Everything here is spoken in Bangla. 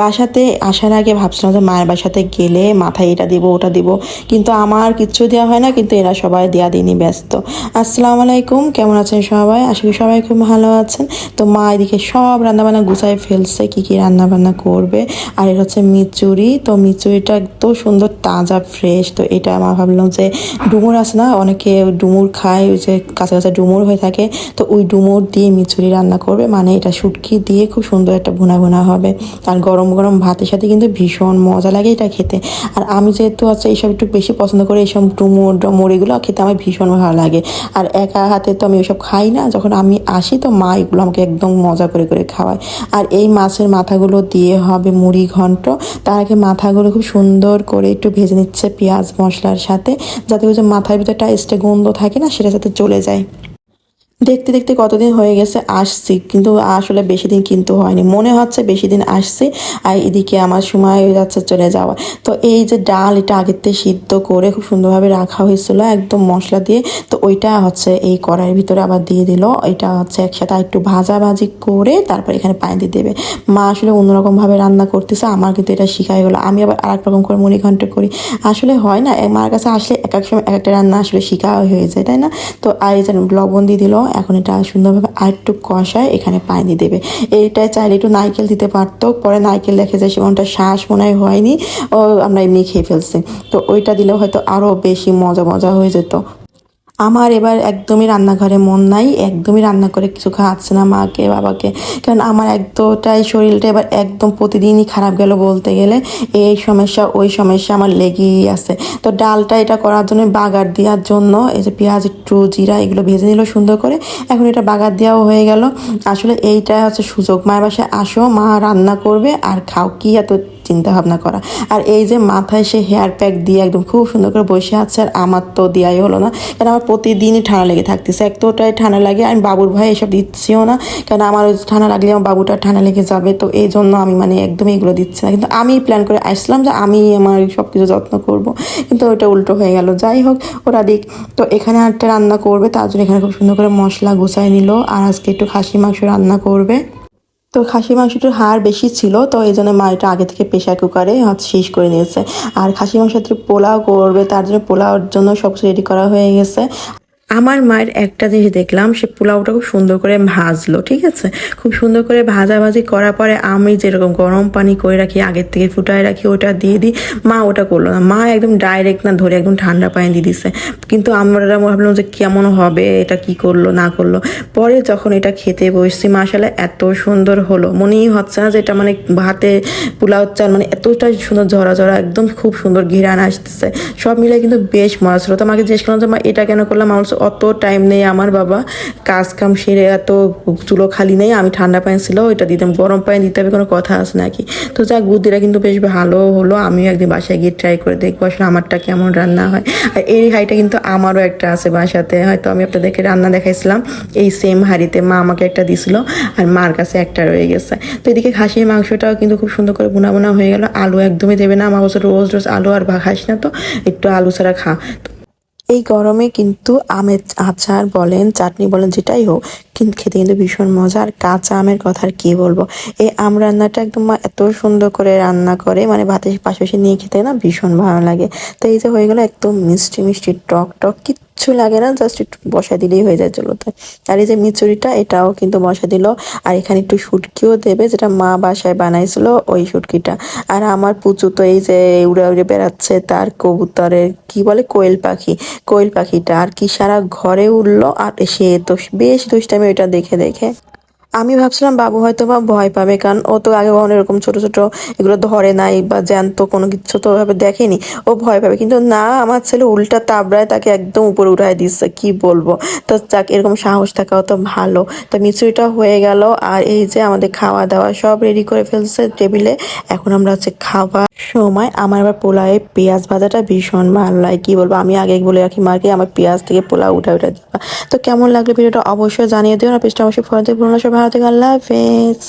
বাসাতে আসার আগে ভাবছিলাম যে মায়ের বাসাতে গেলে মাথায় এটা দিব, ওটা দিব, কিন্তু আমার কিচ্ছু দেওয়া হয় না, কিন্তু এরা সবাই দেওয়া দিনই ব্যস্ত। আসসালামু আলাইকুম, কেমন আছেন সবাই? করি সবাই খুব ভালো আছেন। তো মা এদিকে সব রান্নাবান্না গুছায় ফেলছে, কি কি রান্নাবান্না করবে। আর এটা হচ্ছে মিচুরি, তো মিচুরিটা এত সুন্দর, তাজা ফ্রেশ তো এটা মা ভাবলাম যে ডুমুর আছে না, অনেকে ডুমুর খায়, ওই যে কাঁচা কাঁচা ডুমুর হয়ে থাকে, তো ওই ডুমুর দিয়ে মিচুরি রান্না করবে মানে এটা শুটকি দিয়ে খুব সুন্দর একটা ভুনা ভুনা হবে। আর গরম গরম গরম ভাতের সাথে কিন্তু ভীষণ মজা লাগে এটা খেতে। আর আমি যেহেতু হচ্ছে এইসব একটু বেশি পছন্দ করি, এইসব ডুমুর ডমুর এগুলো খেতে আমার ভীষণ ভালো লাগে। আর একা হাতে তো আমি ওইসব খাই না, যখন আমি আসি তো মা এগুলো আমাকে একদম মজা করে করে খাওয়ায়। আর এই মাছের মাথাগুলো দিয়ে হবে মুড়ি ঘন্ট, তার আগে মাথাগুলো খুব সুন্দর করে একটু ভেজে নিচ্ছে পেঁয়াজ মশলার সাথে, যাতে ওই যে মাথার ভিতরে এক্সট্রা গন্ধ থাকে না, সেটা যাতে চলে যায়। দেখতে দেখতে কতদিন হয়ে গেছে, আসছি। কিন্তু আসলে বেশি দিন কিন্তু হয়নি। মনে হচ্ছে বেশি দিন আসছি আর এদিকে আমার সময় হয়ে যাচ্ছে চলে যাওয়া। তো এই যে ডাল এটা আগের থেকে সিদ্ধ করে খুব সুন্দরভাবে রাখা হয়েছিল, একদম মশলা দিয়ে। তো ওইটা হচ্ছে এই কড়াইয়ের ভিতরে আবার দিয়ে দিল। এটা হচ্ছে একসাথে আর একটু ভাজা ভাজি করে তারপর এখানে পানি দিয়ে দেবে। মা আসলে অন্যরকমভাবে রান্না করতেছে, আমার কিন্তু এটা শিখাই গেলো আমি আবার আরেক রকম করে মুড়ি ঘন্ট করি। আসলে হয় না মার কাছে আসলে এক এক সময় এক একটা রান্না আসলে শিখা হয়ে যায়, তাই না? তো আর যে লবণ দিয়ে দিল এখন এটা সুন্দরভাবে আর একটু কষায় এখানে পানি দেবে। এটা চাইলে একটু নারকেল দিতে পারতো, পরে নারকেল দেখে যায় সেমনটা শ্বাস মনে হয় হয়নি, ও আমরা এমনি খেয়ে ফেলছি। তো ওইটা দিলে হয়তো আরও বেশি মজা মজা হয়ে যেত। আমার এবার একদমই রান্নাঘরে মন নাই, একদমই রান্না করে কিছু খাওয়াচ্ছে না মাকে, বাবাকে। কারণ আমার একদমটাই শরীরটা এবার একদম প্রতিদিনই খারাপ গেল বলতে গেলে। এই সমস্যা, ওই সমস্যা আমার লেগেই আছে। তো ডালটা এটা করার জন্য বাগার দেওয়ার জন্য, এই যে পেঁয়াজ, একটু জিরা, এগুলো ভেজে নিল সুন্দর করে। এখন এটা বাগার দেওয়াও হয়ে গেল। আসলে এইটা হচ্ছে সুযোগ। মায়ের বাসায় আসো, মা রান্না করবে, আর খাও। কি এত চিন্তা ভাবনা করা। আর এই যে মাথায় সে হেয়ার প্যাক দিয়ে একদম খুব সুন্দর করে বসে আছে আর আমার তো দেওয়াই হলো না। কারণ আমার প্রতিদিনই ঠান্ডা লেগে থাকতেছে। এক তো ওটাই ঠান্ডা লাগে, আমি বাবুর ভাই এসব দিচ্ছিও না। কারণ আমার ঠান্ডা লাগলে আমার বাবুটা ঠান্ডা লেগে যাবে। তো এই জন্য আমি মানে একদমই এগুলো দিচ্ছি না। কিন্তু আমি প্ল্যান করে আসলাম যে আমি আমার সব কিছু যত্ন করব। কিন্তু ওটা উল্টো হয়ে গেল। যাই হোক, ওরা দিক। তো এখানে একটা রান্না করবে। তার জন্য এখানে খুব সুন্দর করে মশলা গুছাই নিল। আর আজকে একটু খাসি মাংস রান্না করবে। তো খাসি মাংসটার হাড় বেশি ছিল, তো এই জন্য মা এটা আগে থেকে প্রেশার কুকারে শেষ করে নিয়েছে। আর খাসি মাংসের পোলাও করবে, তার জন্য পোলাওর জন্য সব রেডি করা হয়ে গেছে। আমার মায়ের একটা জিনিস দেখলাম, সে পোলাওটা খুব সুন্দর করে ভাজলো, ঠিক আছে? খুব সুন্দর করে ভাজাভাজি করার পরে আমি যেরকম গরম পানি করে রাখি, আগের থেকে ফুটায় রাখি, ওটা দিয়ে দিই, মা ওটা করল না। মা একদম ডাইরেক্ট না ধরে একদম ঠান্ডা পানি দিয়ে দিছে। কিন্তু আমরা ভাবলাম যে কেমন হবে, এটা কি করল, না করল? পরে যখন এটা খেতে বসছি মাসালে এত সুন্দর হলো। মনেই হচ্ছে না যে এটা মানে ভাতে পোলাও চাল মানে এতটা সুন্দর ঝরা ঝরা, একদম খুব সুন্দর ঘিরান আসতেছে। সব মিলে কিন্তু বেশ মজা ছিল। তো আমাকে জিজ্ঞেস করলাম যে, মা, এটা কেন করলাম? আমার অত টাইম নেই আমার বাবা। কাজ কাম সেরে এত চুলো খালি নেই, আমি ঠান্ডা পানি ছিল, ওইটা দিতাম গরম পানি দিতে হবে, কোনো কথা আছে নাকি? তো যাক, বুদ্ধিটা কিন্তু বেশ ভালো হলো। আমিও একদিন বাসায় গিয়ে ট্রাই করে দেখব আসলে আমারটা কেমন রান্না হয়। আর এই হাঁড়িটা কিন্তু আমারও একটা আছে বাসাতে। হয়তো আমি আপনাদেরকে রান্না দেখাইছিলাম। এই সেম হাঁড়িতে মা আমাকে একটা দিছিল আর মার কাছে একটা রয়ে গেছে। তো এদিকে খাসির মাংসটাও কিন্তু খুব সুন্দর করে বোনা বোনা হয়ে গেল। আলু একদমই দেবে না। আমার বছর রোজ রোজ আলু আর খাস না তো। একটু আলু ছাড়া খা। এই গরমে কিন্তু আমের আচার বলেন, চাটনি বলেন, যেটাই হোক, কিন্তু খেতে কিন্তু ভীষণ মজা। আর কাঁচা আমের কথা আর কি বলব? এই আম রান্নাটা একদম এত সুন্দর করে রান্না করে মানে ভাতের পাশাপাশি নিয়ে খেতে না ভীষণ ভালো লাগে। তো এই যে হয়ে গেলো একদম মিষ্টি মিষ্টি টক টক কিচ্ছু লাগে না জাস্ট একটু বসা দিলেই হয়ে যায় চলো তাই আর এই যে মিচুরিটা, এটাও কিন্তু বসা দিল। আর এখানে একটু শুটকিও দেবে, যেটা মা বাসায় বানাইছিল ওই সুটকিটা আর আমার পুচু তো এই যে উড়ে উড়ে বেড়াচ্ছে, তার কবুতরের কি বলে, কোয়েল পাখি। কোয়েল পাখিটা আর কি সারা ঘরে উঠল আর সে তো বেশ দুষ্টামি ওইটা দেখে দেখে। আমি ভাবছিলাম বাবু হয়তো বা ভয় পাবে, কারণ ও তো আগে কখনো এরকম ছোট ছোট এগুলো ধরে নাই বা জ্যান্ত কোনো কিছু তো ওভাবে দেখেনি। ও ভয় পাবে। কিন্তু না, আমার ছেলে উল্টা তাবড়ায় তাকে একদম উপরে উঠায় দিচ্ছে কি বলব? তো যাক, এরকম সাহস থাকাও তো ভালো। তো মিচুরিটা হয়ে গেল আর এই যে আমাদের খাওয়া দাওয়া সব রেডি করে ফেলছে টেবিলে। এখন আমরা হচ্ছে খাবার সময় আমার আবার পোলাওয়ে পেঁয়াজ ভাজাটা ভীষণ ভালো লাগে, কী বলব? আমি আগে বলে রাখি মাকে আমার পেঁয়াজ থেকে পোলাও উঠা উঠে দেওয়া তো কেমন লাগল ভিডিওটা অবশ্যই জানিয়ে দিও আর পেজটা অবশ্যই ফলো দিয়ে পুরোনো সব ভালো থেকে, আল্লাহ হাফেজ।